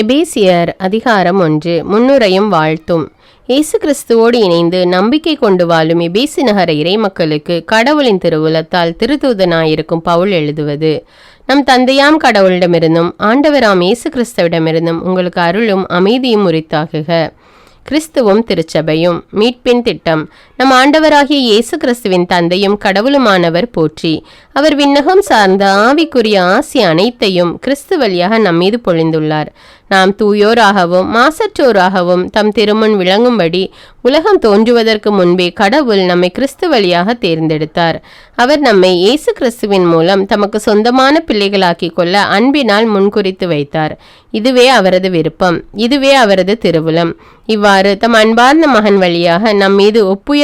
எபேசியர் அதிகாரம் ஒன்று. முன்னுரையும் வாழ்த்தும். இயேசு கிறிஸ்துவோடு இணைந்து நம்பிக்கை கொண்டு வாழும் எபேசி நகர இறை மக்களுக்கு கடவுளின் திருவுலத்தால் திருத்தூதனாயிருக்கும் பவுல் எழுதுவது. நம் தந்தையாம் கடவுளிடமிருந்தும் ஆண்டவராம் இயேசு கிறிஸ்துவிடமிருந்தும் உங்களுக்கு அருளும் அமைதியும் உரித்தாகுக. கிறிஸ்துவும் திருச்சபையும் மீட்பின் திட்டம். நம் ஆண்டவராகிய இயேசு கிறிஸ்துவின் தந்தையும் கடவுளுமானவர் போற்றி. அவர் விண்ணகம் சார்ந்த ஆவிக்குரிய ஆசி அனைத்தையும் கிறிஸ்து வழியாக நம்மீது பொழிந்துள்ளார். நாம் தூயோராகவும் மாசற்றோராகவும் தம் திருமுன் விளங்கும்படி உலகம் தோன்றுவதற்கு முன்பே கடவுள் நம்மை கிறிஸ்து வழியாக தேர்ந்தெடுத்தார். அவர் நம்மை இயேசு கிறிஸ்துவின் மூலம் தமக்கு சொந்தமான பிள்ளைகளாக்கி கொள்ள அன்பினால் முன்குறித்து வைத்தார். இதுவே அவரது விருப்பம். இதுவே அவரது திருவுளம். இவ்வாறு தம் அன்பார்ந்த மகன் வழியாக நம் மீது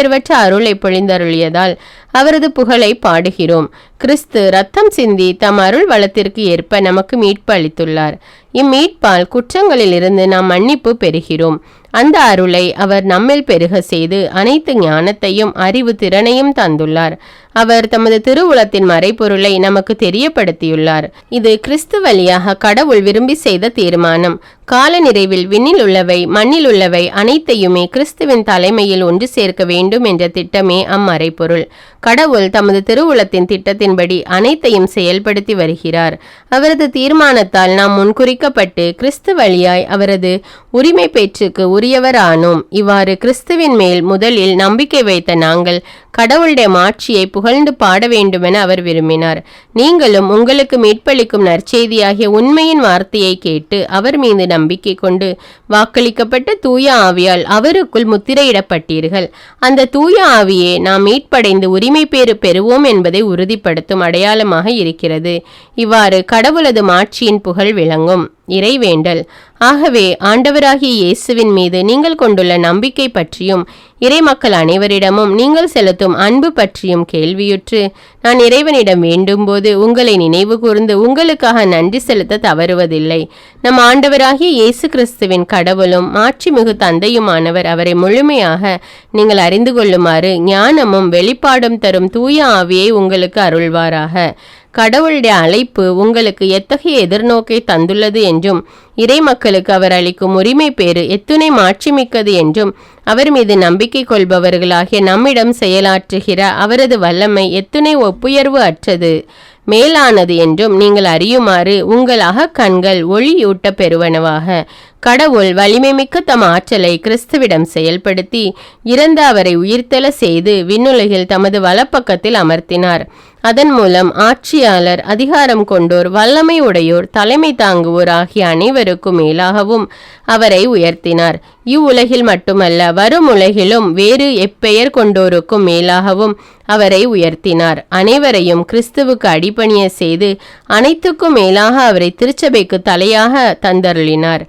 ஒப்புயர்வற்ற அருளை பொழிந்தருளியதால் அவரது புகழை பாடுகிறோம். கிறிஸ்து ரத்தம் சிந்தி தம் அருள் வளத்திற்கு ஏற்ப நமக்கு மீட்பு அளித்துள்ளார். இம்மீட்பால் குற்றங்களிலிருந்து நாம் மன்னிப்பு பெறுகிறோம். அந்த அருளை அவர் நம்மில் பெருக செய்து அனைத்து ஞானத்தையும் அறிவு திறனையும் தந்துள்ளார். அவர் தமது திருவுளத்தின் மறைபொருளை நமக்கு தெரியப்படுத்தியுள்ளார். இது கிறிஸ்து வழியாக கடவுள் விரும்பி செய்த தீர்மானம். கால நிறைவில் விண்ணில் உள்ளவை மண்ணில் உள்ளவை அனைத்தையுமே கிறிஸ்துவின் தலைமையில் ஒன்று சேர்க்க வேண்டும் என்ற திட்டமே அம்மறைபொருள். கடவுள் தமது திருவுளத்தின் திட்டத்தின்படி அனைத்தையும் செயல்படுத்தி வருகிறார். அவரது தீர்மானத்தால் நாம் முன்குறிக்கப்பட்டு கிறிஸ்து வழியாய் அவரது உரிமை பேச்சுக்கு உரியவரானோம். இவ்வாறு கிறிஸ்துவின் மேல் முதலில் நம்பிக்கை வைத்த நாங்கள் கடவுளுடைய மாட்சியை புகழ்ந்து பாட வேண்டுமென அவர் விரும்பினார். நீங்களும் உங்களுக்கு மீட்பளிக்கும் நற்செய்தியாகிய உண்மையின் வார்த்தையை கேட்டு அவர் மீது நம்பிக்கை கொண்டு வாக்களிக்கப்பட்ட தூய ஆவியால் அவருக்குள் முத்திரையிடப்பட்டீர்கள். அந்த தூய ஆவியே நாம் மீட்படைந்து உரிமை பேறு பெறுவோம் என்பதை உறுதிப்படுத்தும் அடையாளமாக இருக்கிறது. இவ்வாறு கடவுளது மாட்சியின் புகழ் விளங்கும். இறைவேண்டல். ஆகவே ஆண்டவராகிய இயேசுவின் மீது நீங்கள் கொண்டுள்ள நம்பிக்கை பற்றியும் இறைமக்கள் அனைவரிடமும் நீங்கள் செலுத்தும் அன்பு பற்றியும் கேள்வியுற்று நான் இறைவனிடம் வேண்டும்போது உங்களை நினைவு கூர்ந்து உங்களுக்காக நன்றி செலுத்த தவறுவதில்லை. நம் ஆண்டவராகிய இயேசு கிறிஸ்துவின் கடவுளும் மாட்சிமிகு தந்தையுமானவர் அவரை முழுமையாக நீங்கள் அறிந்து கொள்ளுமாறு ஞானமும் வெளிப்பாடும் தரும் தூய ஆவியை உங்களுக்கு அருள்வாராக. கடவுளுடைய அழைப்பு உங்களுக்கு எத்தகைய எதிர்நோக்கை தந்துள்ளது என்றும் இறை மக்களுக்கு அவர் அளிக்கும் உரிமை பேறு எத்துணை மாட்சிமிக்கது என்றும் அவர் மீது நம்பிக்கை கொள்பவர்களாகிய நம்மிடம் செயலாற்றுகிற அவரது வல்லமை எத்துணை ஒப்புயர்வு அற்றது. மேலானது என்றும் நீங்கள் அறியுமாறு உங்கள் அகக்கண்கள் ஒளியூட்ட பெறுவனவாக. கடவுள் வலிமைமிக்க தம் ஆற்றலை கிறிஸ்துவிடம் செயல்படுத்தி இறந்த அவரை உயிர்த்தெல செய்து விண்ணுலகில் தமது வலப்பக்கத்தில் அமர்த்தினார். அதன் மூலம் ஆட்சியாளர் அதிகாரம் கொண்டோர் வல்லமை உடையோர் தலைமை தாங்குவோர் ஆகிய அனைவருக்கும் மேலாகவும் அவரை உயர்த்தினார். இவ்வுலகில் மட்டுமல்ல வரும் உலகிலும் வேறு எப்பெயர் கொண்டோருக்கும் மேலாகவும் அவரை உயர்த்தினார். அனைவரையும் கிறிஸ்துவுக்கு அடிபணிய செய்து அனைத்துக்கும் மேலாக அவரை திருச்சபைக்கு தலையாக தந்தருளினார்.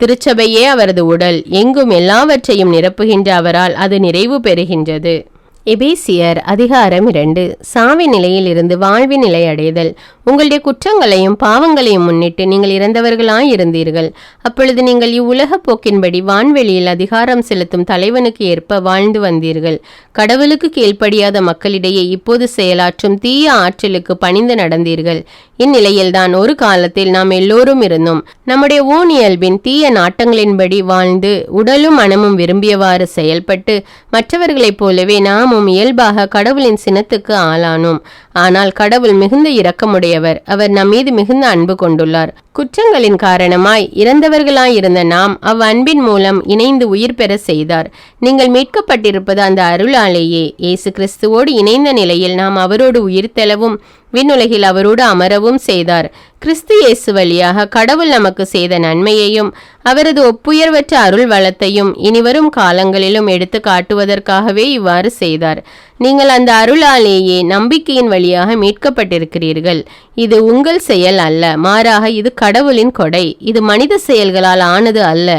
திருச்சபையே அவரது உடல் எங்கும் எல்லாவற்றையும் நிரப்புகின்ற அவரால் அது நிறைவு பெறுகின்றது. எபேசியர் அதிகாரம் இரண்டு. சாவி நிலையில் இருந்து வாழ்வி நிலை அடைதல். உங்களுடைய குற்றங்களையும் பாவங்களையும் முன்னிட்டு நீங்கள் இறந்தவர்களாய் இருந்தீர்கள் அப்பொழுது நீங்கள் இவ்வுலக போக்கின்படி வான்வெளியில் அதிகாரம் செலுத்தும் தலைவனுக்கு ஏற்ப வாழ்ந்து வந்தீர்கள். கடவுளுக்கு கீழ்ப்படியாத மக்களிடையே இப்போது செயலாற்றும் தீய ஆற்றலுக்கு பணிந்து நடந்தீர்கள். இந்நிலையில்தான் ஒரு காலத்தில் நாம் எல்லோரும் இருந்தோம். நம்முடைய ஊனியல்பின் தீய நாட்டங்களின்படி வாழ்ந்து உடலும் மனமும் விரும்பியவாறு செயல்பட்டு மற்றவர்களைப் போலவே நாமும் இயல்பாக கடவுளின் சினத்துக்கு ஆளானோம். ஆனால் கடவுள் மிகுந்த இரக்கமுடையவர். அவர் நம் மீது மிகுந்த அன்பு கொண்டுள்ளார். குற்றங்களின் காரணமாய் இறந்தவர்களாயிருந்த நாம் அவ் அன்பின் மூலம் இணைந்து உயிர் பெற செய்தார். நீங்கள் மீட்கப்பட்டிருப்பது அந்த அருளாலேயே. இயேசு கிறிஸ்துவோடு இணைந்த நிலையில் நாம் அவரோடு உயிர்த்தெழவும் விண்ணுலகில் அவரோடு அமரவும் செய்தார். கிறிஸ்து இயேசு வழியாக கடவுள் நமக்கு செய்த நன்மையையும் அவரது ஒப்புயர்வற்ற அருள் வளத்தையும் இனிவரும் காலங்களிலும் எடுத்து காட்டுவதற்காகவே இவ்வாறு செய்தார். நீங்கள் அந்த அருளாலேயே நம்பிக்கையின் வழியாக மீட்கப்பட்டிருக்கிறீர்கள். இது உங்கள் செயல் அல்ல மாறாக இது கடவுளின் கொடை. இது மனித செயல்களால் ஆனது அல்ல.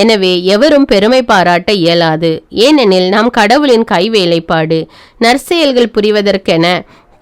எனவே எவரும் பெருமை பாராட்ட இயலாது. ஏனெனில் நாம் கடவுளின் கைவேலைப்பாடு நற்செயல்கள் புரிவதற்கென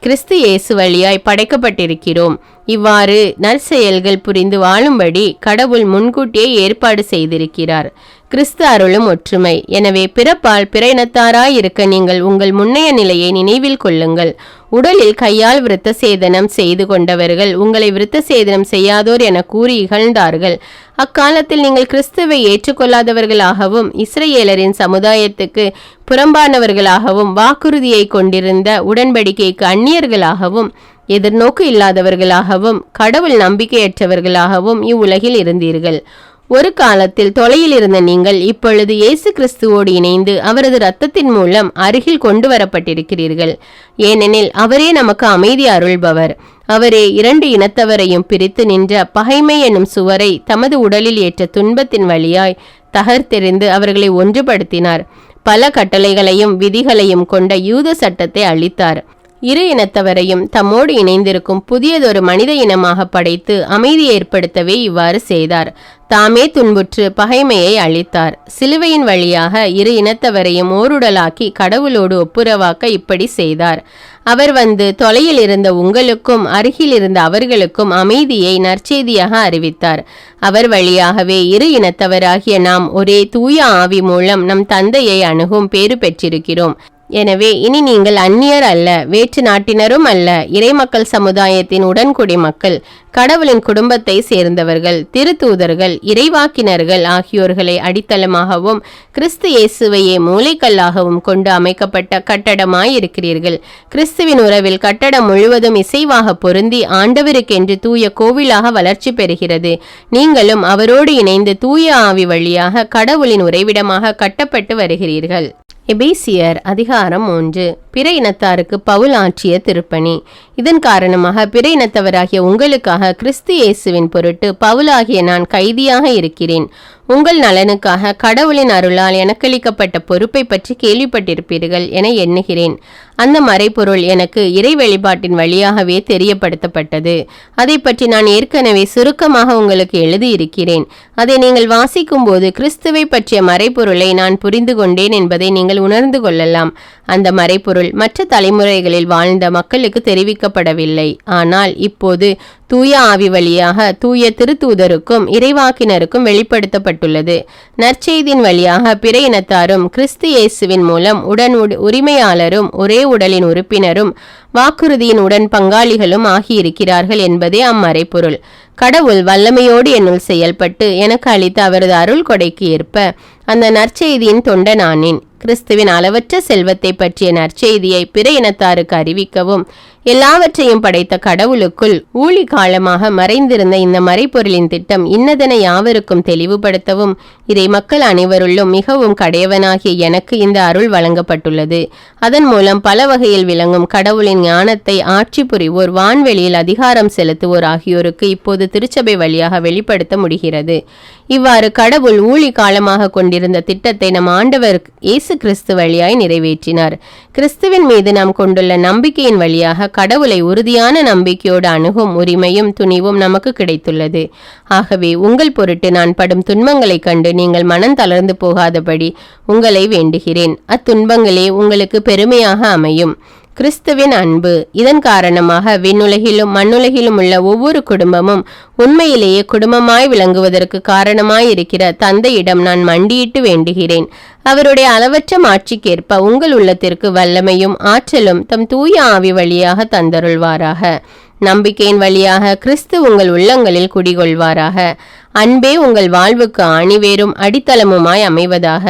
கிறிஸ்து இயேசு வழியாய் படைக்கப்பட்டிருக்கிறோம். இவ்வாறு நற்செயல்கள் புரிந்து வாழும்படி கடவுள் முன்கூட்டியே ஏற்பாடு செய்திருக்கிறார். கிறிஸ்து அருளும் ஒற்றுமை. எனவே பிறப்பால் பிற இனத்தாராய் இருக்க நீங்கள் உங்கள் முன்னைய நிலையை நினைவில் கொள்ளுங்கள். உடலில் கையால் விருத்த சேதனம் செய்து கொண்டவர்கள் உங்களை விருத்த சேதனம் செய்யாதோர் என கூறி இகழ்ந்தார்கள். அக்காலத்தில் நீங்கள் கிறிஸ்துவை ஏற்றுக்கொள்ளாதவர்களாகவும் இஸ்ரேலரின் சமுதாயத்துக்கு புறம்பானவர்களாகவும் வாக்குறுதியை கொண்டிருந்த உடன்படிக்கைக்கு அந்நியர்களாகவும் எதிர்நோக்கு இல்லாதவர்களாகவும் கடவுள் நம்பிக்கையற்றவர்களாகவும் இவ்வுலகில் இருந்தீர்கள். ஒரு காலத்தில் தொலையில் இருந்த நீங்கள் இப்பொழுது இயேசு கிறிஸ்துவோடு இணைந்து அவரது இரத்தத்தின் மூலம் அருகில் கொண்டு வரப்பட்டிருக்கிறீர்கள். ஏனெனில் அவரே நமக்கு அமைதி அருள்பவர். அவரே இரண்டு இனத்தவரையும் பிரித்து நின்ற பகைமை எனும் சுவரை தமது உடலில் ஏற்ற துன்பத்தின் வழியாய் தகர்த்தெறிந்து அவர்களை ஒன்றுபடுத்தினார். பல கட்டளைகளையும் விதிகளையும் கொண்ட யூத சட்டத்தை அளித்தார் இரு இனத்தவரையும் தம்மோடு இணைந்திருக்கும் புதியதொரு மனித இனமாக படைத்து அமைதி ஏற்படுத்தவே இவ்வாறு செய்தார். தாமே துன்புற்று பகைமையை அளித்தார் சிலுவையின் வழியாக இரு இனத்தவரையும் ஓருடலாக்கி கடவுளோடு ஒப்புரவாக்க இப்படி செய்தார். அவர் வந்து தொலையில் இருந்த உங்களுக்கும் அருகில் இருந்த அவர்களுக்கும் அமைதியை நற்செய்தியாக அறிவித்தார். அவர் வழியாகவே இரு இனத்தவராகிய நாம் ஒரே தூய ஆவி மூலம் நம் தந்தையை அணுகும் பேறு பெற்றிருக்கிறோம். எனவே இனி நீங்கள் அந்நியர் அல்ல வேற்று நாட்டினரும் அல்ல இறைமக்கள் சமுதாயத்தின் உடன்குடி மக்கள் கடவுளின் குடும்பத்தை சேர்ந்தவர்கள் திருத்தூதர்கள் இறைவாக்கினர்கள் ஆகியோர்களை அடித்தளமாகவும் கிறிஸ்து இயேசுவையே மூளைக்கல்லாகவும் கொண்டு அமைக்கப்பட்ட கட்டடமாய் இருக்கிறீர்கள் கிறிஸ்துவின் உறவில் கட்டடம் முழுவதும் இசைவாக பொருந்தி ஆண்டவருக்கென்று தூய கோவிலாக வளர்ச்சி பெறுகிறது. நீங்களும் அவரோடு இணைந்து தூய ஆவி வழியாக கடவுளின் உறைவிடமாக கட்டப்பட்டு வருகிறீர்கள். எபேசியர் அதிகாரம் ஒன்று. பிற இனத்தாருக்கு பவுல் ஆற்றிய திருப்பணி. இதன் காரணமாக பிற இனத்தவராகிய உங்களுக்காக கிறிஸ்து இயேசுவின் பொருட்டு பவுலாகிய நான் கைதியாக இருக்கிறேன். உங்கள் நலனுக்காக கடவுளின் அருளால் எனக்களிக்கப்பட்ட பொறுப்பை பற்றி கேள்விப்பட்டிருப்பீர்கள் என எண்ணுகிறேன். அந்த மறைப்பொருள் எனக்கு இறை வெளிப்பாட்டின் வழியாகவே தெரியப்படுத்தப்பட்டது. அதை பற்றி நான் ஏற்கனவே சுருக்கமாக உங்களுக்கு எழுதியிருக்கிறேன். அதை நீங்கள் வாசிக்கும் போது கிறிஸ்துவை பற்றிய மறைப்பொருளை நான் புரிந்து கொண்டேன் என்பதை நீங்கள் உணர்ந்து கொள்ளலாம். அந்த மறைப்பொருள் மற்ற தலைமுறைகளில் வாழ்ந்த மக்களுக்கு தெரிவிக்கப்படவில்லை. ஆனால் இப்போது தூய ஆவி வழியாக தூய திருத்தூதருக்கும் இறைவாக்கினருக்கும் வெளிப்படுத்தப்பட்டுள்ளது. நற்செய்தியின் வழியாக பிற இனத்தாரும் கிறிஸ்து இயேசுவின் மூலம் உடன் உட- உரிமையாளரும் ஒரே உடலின் உறுப்பினரும் வாக்குறுதியின் உடன் பங்காளிகளும் ஆகியிருக்கிறார்கள் என்பதே அம்மறைப்பொருள் கடவுள் வல்லமையோடு என்னுள் செயல்பட்டு எனக்கு அளித்த அவரது அருள் கொடைக்கு ஏற்ப அந்த நற்செய்தியின் தொண்டனானேன். கிறிஸ்துவின் அளவற்ற செல்வத்தை பற்றிய நற்செய்தியை பிற இனத்தாருக்கு அறிவிக்கவும். எல்லாவற்றையும் படைத்த கடவுளுக்குள் ஊழி காலமாக மறைந்திருந்த இந்த மறைப்பொருளின் திட்டம் இன்னதென யாவருக்கும் தெளிவுபடுத்தவும் இதை மக்கள் அனைவருள்ளும் மிகவும் கடையவனாகிய எனக்கு இந்த அருள் வழங்கப்பட்டுள்ளது. அதன் மூலம் பல வகையில் விளங்கும் கடவுளின் ஞானத்தை ஆட்சி புரிவோர் வான்வெளியில் அதிகாரம் செலுத்துவோர் ஆகியோருக்கு இப்போது திருச்சபை வழியாக வெளிப்படுத்த முடிகிறது. இவ்வாறு கடவுள் ஊழி காலமாக கொண்டிருந்த திட்டத்தை நம் ஆண்டவர் இயேசு கிறிஸ்து வழியாய் நிறைவேற்றினார். கிறிஸ்துவின் மீது நாம் கொண்டுள்ள நம்பிக்கையின் வழியாக கடவுளை உறுதியான நம்பிக்கையோடு அணுகும் உரிமையும் துணிவும் நமக்கு கிடைத்துள்ளது. ஆகவே உங்கள் பொருட்டு நான் படும் துன்பங்களைக் கண்டு நீங்கள் மனம் தளர்ந்து போகாதபடி உங்களை வேண்டுகிறேன். அத்துன்பங்களே உங்களுக்கு பெருமையாக அமையும். கிறிஸ்துவின் அன்பு. இதன் காரணமாக விண்ணுலகிலும் மண்ணுலகிலும் உள்ள ஒவ்வொரு குடும்பமும் உண்மையிலேயே குடும்பமாய் விளங்குவதற்கு காரணமாய் இருக்கிற தந்தையிடம் நான் மண்டியிட்டு வேண்டுகிறேன். அவருடைய அளவற்ற மாட்சிக்கேற்ப உங்கள் உள்ளத்திற்கு வல்லமையும் ஆற்றலும் தம் தூய ஆவி வழியாக தந்தருள்வாராக. நம்பிக்கையின் வழியாக கிறிஸ்து உங்கள் உள்ளங்களில் குடிகொள்வாராக. அன்பே உங்கள் வாழ்வுக்கு அணிவேரும் அடித்தளமுமாய் அமைவதாக.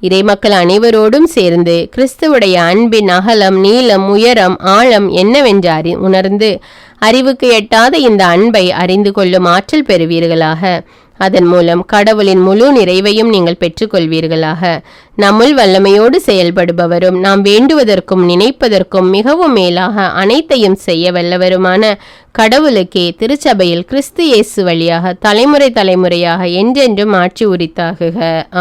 இறைமக்கள் அனைவரோடும் சேர்ந்து கிறிஸ்துவுடைய அன்பின் அகலம் நீளம் உயரம் ஆழம் என்னவென்று அறி உணர்ந்து அறிவுக்கு எட்டாத இந்த அன்பை அறிந்து கொள்ளும் ஆற்றல் பெறுவீர்களாக. அதன் மூலம் கடவுளின் முழு நிறைவையும் நீங்கள் பெற்றுக்கொள்வீர்களாக. நம்முள் வல்லமையோடு செயல்படுபவரும் நாம் வேண்டுவதற்கும் நினைப்பதற்கும் மிகவும் மேலாக அனைத்தையும் செய்ய வல்லவருமான கடவுளுக்கே திருச்சபையில் கிறிஸ்து இயேசு வழியாக தலைமுறை தலைமுறையாக என்றென்றும் ஆட்சி உரித்தாகுக.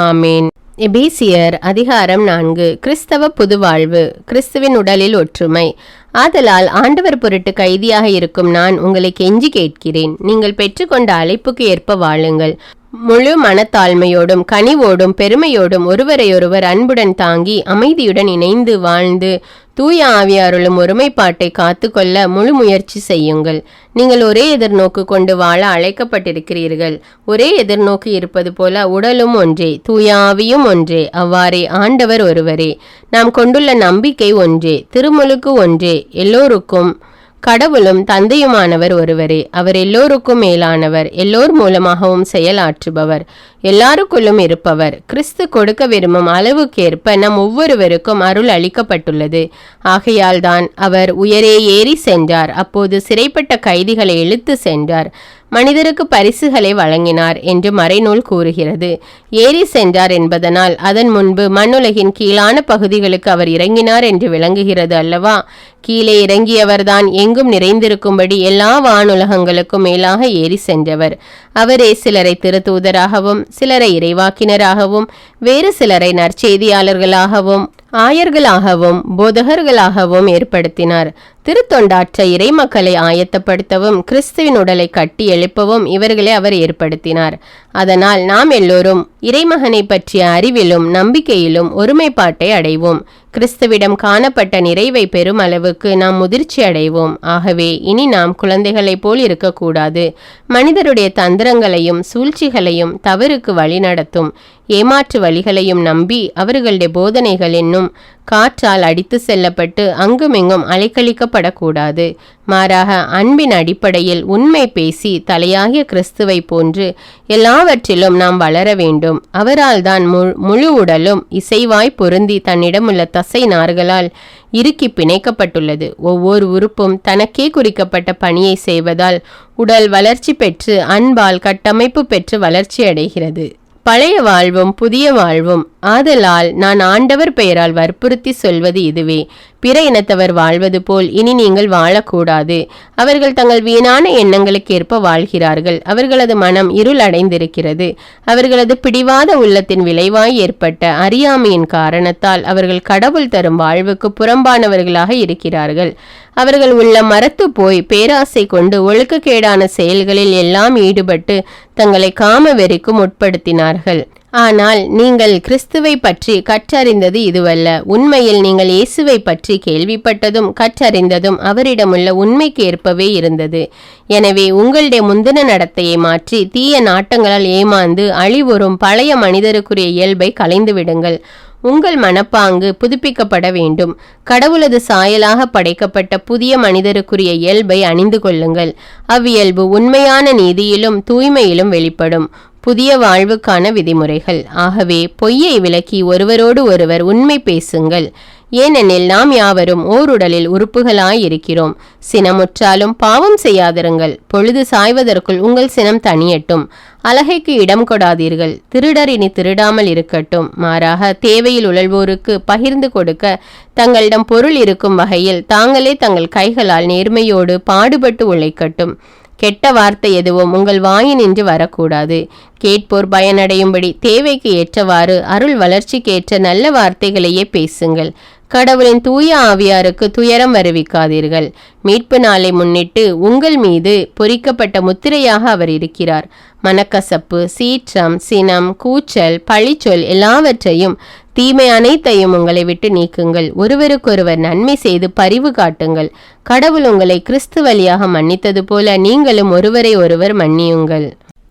ஆமேன். எபேசியர் அதிகாரம் நான்கு. கிறிஸ்தவ புதுவாழ்வு. கிறிஸ்துவின் உடலில் ஒற்றுமை. ஆதலால் ஆண்டவர் பொருட்டு கைதியாக இருக்கும் நான் உங்களை கெஞ்சி கேட்கிறேன். நீங்கள் பெற்றுக்கொண்ட அழைப்புக்கு ஏற்ப வாழுங்கள். முழு மனத்தாழ்மையோடும் கனிவோடும் பெருமையோடும் ஒருவரையொருவர் அன்புடன் தாங்கி அமைதியுடன் இணைந்து வாழ்ந்து தூய ஆவியாருளும் ஒருமைப்பாட்டை காத்துக்கொள்ள முழு முயற்சி செய்யுங்கள். நீங்கள் ஒரே எதிர்நோக்கு கொண்டு வாழ அழைக்கப்பட்டிருக்கிறீர்கள். ஒரே எதிர்நோக்கு இருப்பது போல உடலும் ஒன்றே தூய ஆவியும் ஒன்றே அவ்வாறே ஆண்டவர் ஒருவரே. நாம் கொண்டுள்ள நம்பிக்கை ஒன்றே திருமுழுக்கு ஒன்றே எல்லோருக்கும் கடவுளும் தந்தையுமானவர் ஒருவரே. அவர் எல்லோருக்கும் மேலானவர். எல்லோர் மூலமாகவும் செயலாற்றுபவர். எல்லாருக்குள்ளும் இருப்பவர். கிறிஸ்து கொடுக்க விரும்பும் அளவுக்கேற்ப நம் ஒவ்வொருவருக்கும் அருள் அளிக்கப்பட்டுள்ளது. ஆகையால் தான் அவர் உயரே ஏறி சென்றார். அப்போது சிறைப்பட்ட கைதிகளை இழுத்து சென்றார். மனிதருக்கு பரிசுகளை வழங்கினார் என்று மறைநூல் கூறுகிறது. ஏறி சென்றார் என்பதனால் அதன் முன்பு மண்ணுலகின் கீழான பகுதிகளுக்கு அவர் இறங்கினார் என்று விளங்குகிறது அல்லவா? கீழே இறங்கியவர்தான் எங்கும் நிறைந்திருக்கும்படி எல்லா வானுலகங்களுக்கும் மேலாக ஏறி சென்றவர். அவரே சிலரை திருத்தூதராகவும் சிலரை இறைவாக்கினராகவும் வேறு சிலரை நற்செய்தியாளர்களாகவும் ஆயர்களாகவும் போதகர்களாகவும் ஏற்படுத்தினார். திருத்தொண்டாற்ற இறைமக்களை ஆயத்தப்படுத்தவும் கிறிஸ்துவின் உடலை கட்டி எழுப்பவும் இவர்களை அவர் ஏற்படுத்தினார். அதனால் நாம் எல்லோரும் இறைமகனை பற்றிய அறிவிலும் நம்பிக்கையிலும் ஒருமைப்பாட்டை அடைவோம். கிறிஸ்துவிடம் காணப்பட்ட நிறைவை பெறும் அளவுக்கு நாம் முதிர்ச்சி அடைவோம். ஆகவே இனி நாம் குழந்தைகளைப் போல் இருக்கக்கூடாது. மனிதருடைய தந்திரங்களையும் சூழ்ச்சிகளையும் தவறுக்கு வழிநடத்தும். ஏமாற்று வழிகளையும் நம்பி அவர்களுடைய போதனைகள் என்னும் காற்றால் அடித்து செல்லப்பட்டு அங்குமிங்கும் அலைக்கழிக்கப்படக்கூடாது. மாறாக அன்பின் அடிப்படையில் உண்மை பேசி தலையாகிய கிறிஸ்துவை போன்று எல்லாவற்றிலும் நாம் வளர வேண்டும். அவரால் தான் முழு உடலும் இசைவாய் பொருந்தி தன்னிடமுள்ள தசை நார்களால் இறுக்கி பிணைக்கப்பட்டுள்ளது. ஒவ்வொரு உறுப்பும் தனக்கே குறிக்கப்பட்ட பணியை செய்வதால் உடல் வளர்ச்சி பெற்று அன்பால் கட்டமைப்பு பெற்று வளர்ச்சி அடைகிறது. பழைய வாழ்வும் புதிய வாழ்வும். ஆதலால் நான் ஆண்டவர் பெயரால் வற்புறுத்தி சொல்வது இதுவே. பிற இனத்தவர் வாழ்வது போல் இனி நீங்கள் வாழக்கூடாது. அவர்கள் தங்கள் வீணான எண்ணங்களுக்கு ஏற்ப வாழ்கிறார்கள். அவர்களது மனம் இருள் அடைந்திருக்கிறது. அவர்களது பிடிவாத உள்ளத்தின் விளைவாய் ஏற்பட்ட அறியாமையின் காரணத்தால் அவர்கள் கடவுள் தரும் வாழ்வுக்கு புறம்பானவர்களாக இருக்கிறார்கள். அவர்கள் உள்ள மரத்து போய் பேராசை கொண்டு ஒழுக்கக்கேடான செயல்களில் எல்லாம் ஈடுபட்டு தங்களை காம வெறிக்கும் உட்படுத்தினார்கள். ஆனால் நீங்கள் கிறிஸ்துவை பற்றி கற்றறிந்தது இதுவல்ல. உண்மையில் நீங்கள் இயேசுவை பற்றி கேள்விப்பட்டதும் கற்றறிந்ததும் அவரிடமுள்ள உண்மைக்கு ஏற்பவே இருந்தது. எனவே உங்களுடைய முந்தின நடத்தையை மாற்றி தீய நாட்டங்களால் ஏமாந்து அழிவுறும் பழைய மனிதருக்குரிய இயல்பை கலைந்து விடுங்கள். உங்கள் மனப்பாங்கு புதுப்பிக்கப்பட வேண்டும். கடவுளது சாயலாக படைக்கப்பட்ட புதிய மனிதருக்குரிய இயல்பை அணிந்து கொள்ளுங்கள். அவ்வியல்பு உண்மையான நீதியிலும் தூய்மையிலும் வெளிப்படும். புதிய வாழ்வுக்கான விதிமுறைகள். ஆகவே பொய்யை விலக்கி ஒருவரோடு ஒருவர் உண்மை பேசுங்கள். ஏனெனில் நாம் யாவரும் ஓருடலில் உறுப்புகளாயிருக்கிறோம். சினமுற்றாலும் பாவம் செய்யாதிருங்கள். பொழுது சாய்வதற்குள் உங்கள் சினம் தனியட்டும் அழகைக்கு இடம் கொடாதீர்கள். திருடர் இனி திருடாமல் இருக்கட்டும். மாறாக தேவையில் உழல்வோருக்கு பகிர்ந்து கொடுக்க தங்களிடம் பொருள் இருக்கும் வகையில் தாங்களே தங்கள் கைகளால் நேர்மையோடு பாடுபட்டு உழைக்கட்டும். கெட்ட வார்த்தை எதுவும் உங்கள் வாயினின்று வரக்கூடாது. கேட்போர் பயனடையும்படி தேவைக்கு ஏற்றவாறு அருள் வளர்ச்சிக்கு ஏற்ற நல்ல வார்த்தைகளையே பேசுங்கள். கடவுளின் தூய ஆவியாருக்கு துயரம் வருவிக்காதீர்கள். மீட்பு நாளை முன்னிட்டு உங்கள் மீது பொறிக்கப்பட்ட முத்திரையாக அவர் இருக்கிறார். மனக்கசப்பு சீற்றம் சினம் கூச்சல் பழிச்சொல் எல்லாவற்றையும் தீமை அனைத்தையும் உங்களை விட்டு நீக்குங்கள். ஒருவருக்கொருவர் நன்மை செய்து பரிவு காட்டுங்கள். கடவுள் உங்களை கிறிஸ்து வழியாக மன்னித்தது போல நீங்களும் ஒருவரை ஒருவர் மன்னியுங்கள்.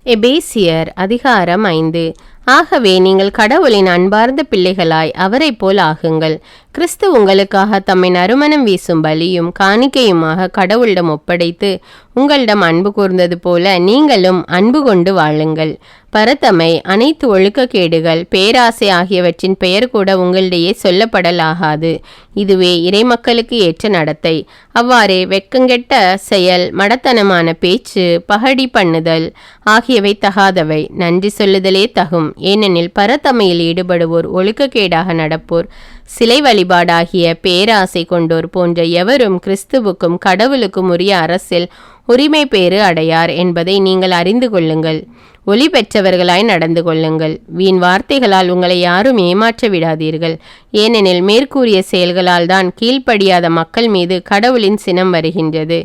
எபேசியர் அதிகாரம் ஐந்து. ஆகவே நீங்கள் கடவுளின் அன்பார்ந்த பிள்ளைகளாய் அவரை போல் ஆகுங்கள். கிறிஸ்து உங்களுக்காக தம்மை நறுமணம் வீசும் பலியும் காணிக்கையுமாக கடவுளிடம் ஒப்படைத்து உங்களிடம் அன்பு கூர்ந்தது போல நீங்களும் அன்பு கொண்டு வாழுங்கள். பரத்தமை அனைத்து ஒழுக்கக்கேடுகள் பேராசை ஆகியவற்றின் பெயர் கூட உங்களிடையே சொல்லப்படலாகாது. இதுவே இறைமக்களுக்கு ஏற்ற நடத்தை. அவ்வாறே வெக்கங்கெட்ட செயல் மடத்தனமான பேச்சு பகடி பண்ணுதல் ஆகியவை தகாதவை. நன்றி சொல்லுதலே தகும். ஏனெனில் பரத்தமையில் ஈடுபடுவோர் ஒழுக்கக்கேடாக நடப்போர். சிலை வழிபாடாகிய பேராசை கொண்டோர் போன்ற எவரும் கிறிஸ்துவுக்கும் கடவுளுக்கும் உரிய அரசில் உரிமை பேறு அடையார் என்பதை நீங்கள் அறிந்து கொள்ளுங்கள். ஒளி பெற்றவர்களாய் நடந்து கொள்ளுங்கள். வீண் வார்த்தைகளால் உங்களை யாரும் ஏமாற்ற விடாதீர்கள். ஏனெனில் மேற்கூறிய செயல்களால் தான் கீழ்ப்படியாத மக்கள் மீது கடவுளின் சினம் வருகின்றது.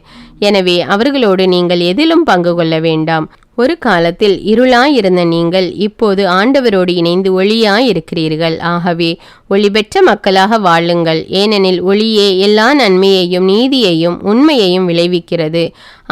எனவே அவர்களோடு நீங்கள் எதிலும் பங்கு கொள்ள வேண்டாம். ஒரு காலத்தில் இருளாயிருந்த நீங்கள் இப்போது ஆண்டவரோடு இணைந்து ஒளியாயிருக்கிறீர்கள். ஆகவே ஒளி பெற்ற மக்களாக வாழுங்கள். ஏனெனில் ஒளியே எல்லா நன்மையையும் நீதியையும் உண்மையையும் விளைவிக்கிறது.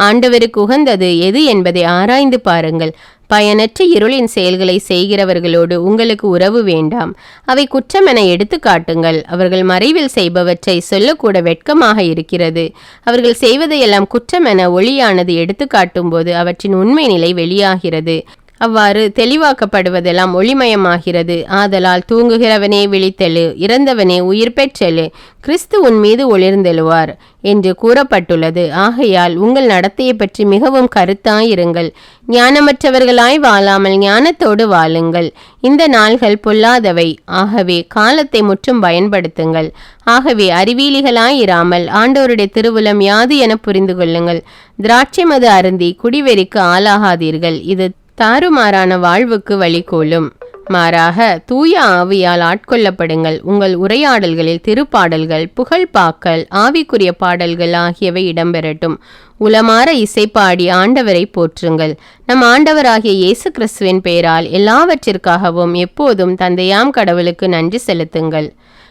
ஆண்டவருக்கு உகந்தது எது என்பதை ஆராய்ந்து பாருங்கள். பயனற்ற இருளின் செயல்களை செய்கிறவர்களோடு உங்களுக்கு உறவு வேண்டாம். அவை குற்றம் என எடுத்து காட்டுங்கள். அவர்கள் மறைவில் செய்பவற்றை சொல்லக்கூட வெட்கமாக இருக்கிறது. அவர்கள் செய்வதையெல்லாம் குற்றம் என ஒளியானது எடுத்து காட்டும்போது அவற்றின் உண்மை நிலை வெளியாகிறது. அவ்வாறு தெளிவாக்கப்படுவதெல்லாம் ஒளிமயமாகிறது. ஆதலால் தூங்குகிறவனே விழித்தெழு இறந்தவனே உயிர் பெற்றெழு கிறிஸ்து உன் மீது ஒளிர்ந்தெழுவார் என்று கூறப்பட்டுள்ளது. ஆகையால் உங்கள் நடத்தையை பற்றி மிகவும் கருத்தாயிருங்கள். ஞானமற்றவர்களாய் வாழாமல் ஞானத்தோடு வாழுங்கள். இந்த நாள்கள் பொல்லாதவை. ஆகவே காலத்தை முற்றும் பயன்படுத்துங்கள். ஆகவே அறிவீலிகளாயிராமல் ஆண்டோருடைய திருவுலம் யாது என புரிந்து கொள்ளுங்கள் திராட்சை மது அருந்தி குடிவெறிக்கு ஆளாகாதீர்கள். இது தாறுமாறான வாழ்வுக்கு வழிகோலும். மாறாக தூய ஆவியால் ஆட்கொள்ளப்படுங்கள். உங்கள் உரையாடல்களில் திருப்பாடல்கள் புகழ்பாக்கள் ஆவிக்குரிய பாடல்கள் ஆகியவை இடம்பெறட்டும். உளமாற இசைப்பாடி ஆண்டவரை போற்றுங்கள். நம் ஆண்டவராகிய இயேசு கிறிஸ்துவின் பெயரால் எல்லாவற்றிற்காகவும் எப்போதும் தந்தையாம் கடவுளுக்கு நன்றி செலுத்துங்கள்.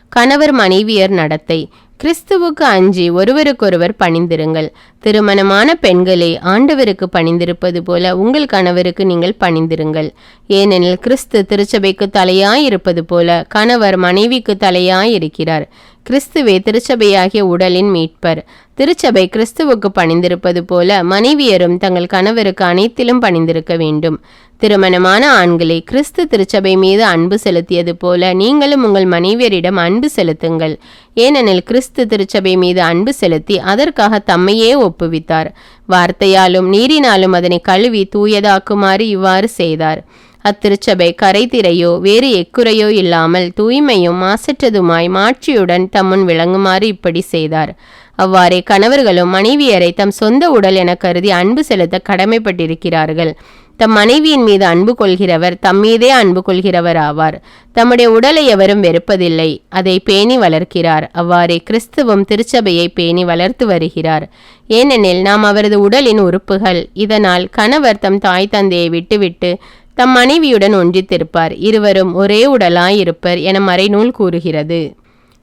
கணவர் மனைவியர் நடத்தை. கிறிஸ்துவுக்கு அஞ்சி ஒருவருக்கொருவர் பணிந்திருங்கள். திருமணமான பெண்களே ஆண்டவருக்கு பணிந்திருப்பது போல உங்கள் கணவருக்கு நீங்கள் பணிந்திருங்கள். ஏனெனில் கிறிஸ்து திருச்சபைக்கு தலையாய் இருப்பது போல கணவர் மனைவிக்கு தலையாய் இருக்கிறார் கிறிஸ்துவே திருச்சபையாகிய உடலின் மீட்பர். திருச்சபை கிறிஸ்துவுக்கு பணிந்திருப்பது போல மனைவியரும் தங்கள் கணவருக்கு அனைத்திலும் பணிந்திருக்க வேண்டும். திருமணமான ஆண்களை கிறிஸ்து திருச்சபை மீது அன்பு செலுத்தியது போல நீங்களும் உங்கள் மனைவியரிடம் அன்பு செலுத்துங்கள். ஏனெனில் கிறிஸ்து திருச்சபை மீது அன்பு செலுத்தி அதற்காக தம்மையே ஒப்புவித்தார். வார்த்தையாலும் நீரினாலும் அதனை கழுவி தூயதாக்குமாறு இவ்வாறு செய்தார். அத்திருச்சபை கரைதிரையோ வேறு எக்குறையோ இல்லாமல் தூய்மையும் மாசற்றதுமாய் மாட்சியுடன் தம்முன் விளங்குமாறு இப்படி செய்தார். அவ்வாறே கணவர்களும் மனைவியரை தம் சொந்த உடல் என கருதி அன்பு செலுத்த கடமைப்பட்டிருக்கிறார்கள். தம் மனைவியின் மீது அன்பு கொள்கிறவர் தம் மீதே அன்பு கொள்கிறவர் ஆவார். தம்முடைய உடலை எவரும் வெறுப்பதில்லை. அதை பேணி வளர்க்கிறார். அவ்வாறே கிறிஸ்துவும் திருச்சபையை பேணி வளர்த்து வருகிறார். ஏனெனில் நாம் அவரது உடலின் உறுப்புகள். இதனால் கணவர் தம் தாய் தந்தையை விட்டுவிட்டு தம் மனைவியுடன் ஒன்றித்திருப்பார். இருவரும் ஒரே உடலாய் இருப்பர் என மறைநூல் கூறுகிறது.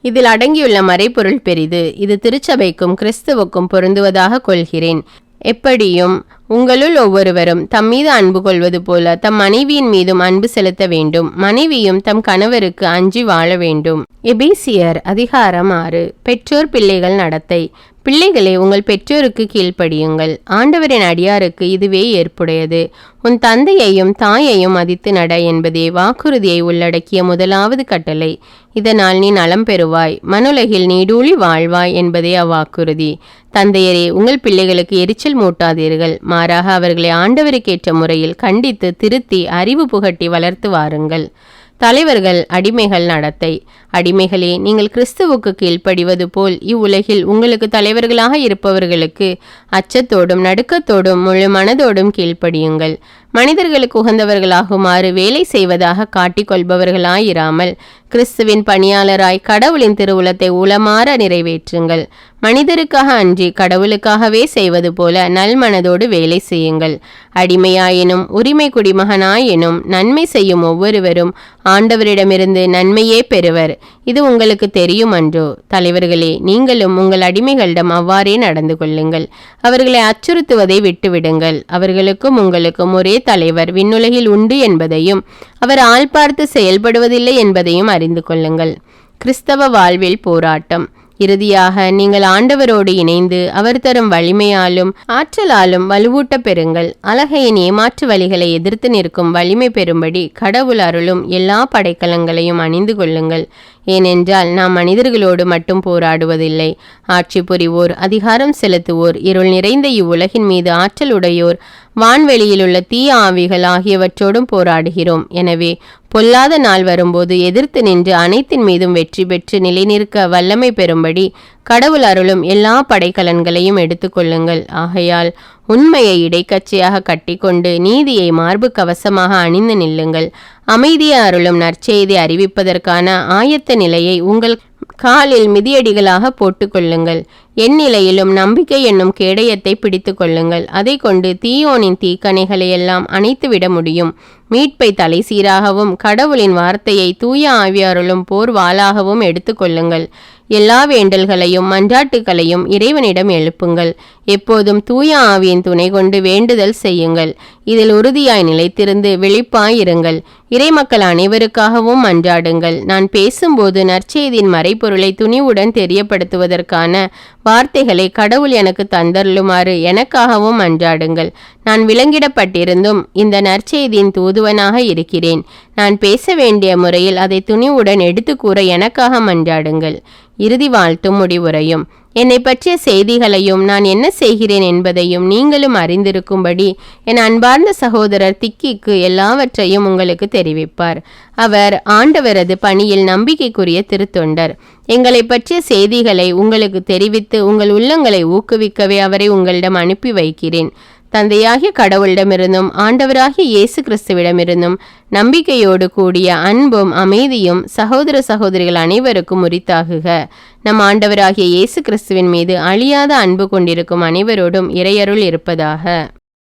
இதில் அடங்கியுள்ள மறைபொருள் பெரிது. இது திருச்சபைக்கும் கிறிஸ்துவுக்கும் பொருந்துவதாக கொள்கிறேன். எப்படியும் உங்களுள் ஒவ்வொருவரும் தம் மீது அன்பு கொள்வது போல தம் மனைவியின் மீதும் அன்பு செலுத்த வேண்டும். மனைவியும் தம் கணவருக்கு அஞ்சி வாழ வேண்டும். எபேசியர் அதிகாரம் ஆறு. பெற்றோர் பிள்ளைகள் நடத்தை. பிள்ளைகளே உங்கள் பெற்றோருக்கு கீழ்ப்படியுங்கள். ஆண்டவரின் அடியாருக்கு இதுவே ஏற்புடையது. உன் தந்தையையும் தாயையும் மதித்து நட என்பதே வாக்குறுதியை உள்ளடக்கிய முதலாவது கட்டளை. இதனால் நீ நலம் பெறுவாய். மனுலகில் நீடூழி வாழ்வாய் என்பதே அவ்வாக்குறுதி. தந்தையரே உங்கள் பிள்ளைகளுக்கு எரிச்சல் மூட்டாதீர்கள். மாறாக அவர்களை ஆண்டவருக்கேற்ற முறையில் கண்டித்து திருத்தி அறிவு புகட்டி வளர்த்து வாருங்கள். தலைவர்கள் அடிமைகள் நடத்தை. அடிமைகளே நீங்கள் கிறிஸ்துவுக்கு கீழ்ப்படிவது போல் இவ்வுலகில் உங்களுக்கு தலைவர்களாக இருப்பவர்களுக்கு அச்சத்தோடும் நடுக்கத்தோடும் முழு மனதோடும் கீழ்ப்படியுங்கள். மனிதர்களுக்கு உகந்தவர்களாகுமாறு வேலை செய்வதாக காட்டிக்கொள்பவர்களாயிராமல் கிறிஸ்துவின் பணியாளராய் கடவுளின் திருவுளத்தை உளமாற நிறைவேற்றுங்கள். மனிதருக்காக அன்றி கடவுளுக்காகவே செய்வது போல நல்மனதோடு வேலை செய்யுங்கள். அடிமையாயினும் உரிமை குடிமகனாயினும் நன்மை செய்யும் ஒவ்வொருவரும் ஆண்டவரிடமிருந்து நன்மையே பெறுவர். இது உங்களுக்கு தெரியும் அன்றோ. தலைவர்களே நீங்களும் உங்கள் அடிமைகளிடம் அவ்வாறே நடந்து கொள்ளுங்கள். அவர்களை அச்சுறுத்துவதை விட்டுவிடுங்கள். அவர்களுக்கும் உங்களுக்கும் ஒரே தலைவர் விண்ணுலகில் உண்டு என்பதையும் அவர் ஆள் பார்த்து செயல்படுவதில்லை என்பதையும் அறிந்து கொள்ளுங்கள். கிறிஸ்தவ வாழ்வில் போராட்டம். இறுதியாக நீங்கள் ஆண்டவரோடு இணைந்து அவர் தரும் வலிமையாலும் ஆற்றலாலும் வலுவூட்ட பெறுங்கள். அழகையின் ஏமாற்று வழிகளை எதிர்த்து நிற்கும் வலிமை பெறும்படி கடவுள் அருளும் எல்லா படைக்கலங்களையும் அணிந்து கொள்ளுங்கள். ஏனென்றால் நாம் மனிதர்களோடு மட்டும் போராடுவதில்லை. ஆட்சி புரிவோர் அதிகாரம் செலுத்துவோர் இருள் நிறைந்த இவ்வுலகின் மீது ஆற்றல் உடையோர் வான்வெளியில் உள்ள தீய ஆவிகள் ஆகியவற்றோடும் போராடுகிறோம். எனவே பொல்லாத நாள் வரும்போது எதிர்த்து நின்று அனைத்தின் மீதும் வெற்றி பெற்று நிலைநிற்க வல்லமை பெறும்படி கடவுள் அருளும் எல்லா படைக்கலன்களையும் எடுத்துக்கொள்ளுங்கள் ஆகையால் உண்மையை இடைக்கச்சையாக கட்டிக்கொண்டு நீதியை மார்பு கவசமாக அணிந்து நில்லுங்கள். அமைதியை அருளும் நற்செய்தி அறிவிப்பதற்கான ஆயத்த நிலையை உங்கள் காலில் மிதியடிகளாக போட்டுக்கொள்ளுங்கள் எந்நிலையிலும் நம்பிக்கை என்னும் கேடயத்தை பிடித்து கொள்ளுங்கள். அதை கொண்டு தீயோனின் தீக்கணைகளை எல்லாம் அணைத்துவிட முடியும். மீட்பை தலை சீராகவும் கடவுளின் வார்த்தையை தூய ஆவியாருளும் போர் வாளாகவும் எடுத்துக்கொள்ளுங்கள் எல்லா வேண்டல்களையும் மன்றாட்டுகளையும் இறைவனிடம் எழுப்புங்கள். எப்போதும் தூய ஆவியின் துணை கொண்டு வேண்டுதல் செய்யுங்கள். இதில் உறுதியாய் நிலைத்திருந்து விழிப்பாயிருங்கள். இறைமக்கள் அனைவருக்காகவும் மன்றாடுங்கள். நான் பேசும்போது நற்செய்தியின் மறைப்பொருளை துணிவுடன் தெரியப்படுத்துவதற்கான வார்த்தைகளை கடவுள் எனக்கு தந்தருளுமாறு எனக்காகவும் மன்றாடுங்கள். நான் விலங்கிடப்பட்டிருந்தும் இந்த நற்செய்தியின் தூதுவனாக இருக்கிறேன். நான் பேச வேண்டிய முறையில் அதை துணிவுடன் எடுத்து கூற எனக்காக மன்றாடுங்கள். இறுதி வாழ்த்தும் முடிவுரையும். என்னை பற்றிய செய்திகளையும் நான் என்ன செய்கிறேன் என்பதையும் நீங்களும் அறிந்திருக்கும்படி என் அன்பார்ந்த சகோதரர் திக்கிக்கு எல்லாவற்றையும் உங்களுக்கு தெரிவிப்பார். அவர் ஆண்டவரது பணியில் நம்பிக்கைக்குரிய திருத்தொண்டர். எங்களை பற்றிய செய்திகளை உங்களுக்கு தெரிவித்து உங்கள் உள்ளங்களை ஊக்குவிக்கவே அவரை உங்களிடம் அனுப்பி வைக்கிறேன். தந்தையாகிய கடவுளிடமிருந்தும் ஆண்டவராகிய இயேசு கிறிஸ்துவிடமிருந்தும் நம்பிக்கையோடு கூடிய அன்பும் அமைதியும் சகோதர சகோதரிகள் அனைவருக்கும் உரித்தாகுக. நம் ஆண்டவராகிய இயேசு கிறிஸ்துவின் மீது அழியாத அன்பு கொண்டிருக்கும் அனைவரோடும் இறையருள் இருப்பதாக.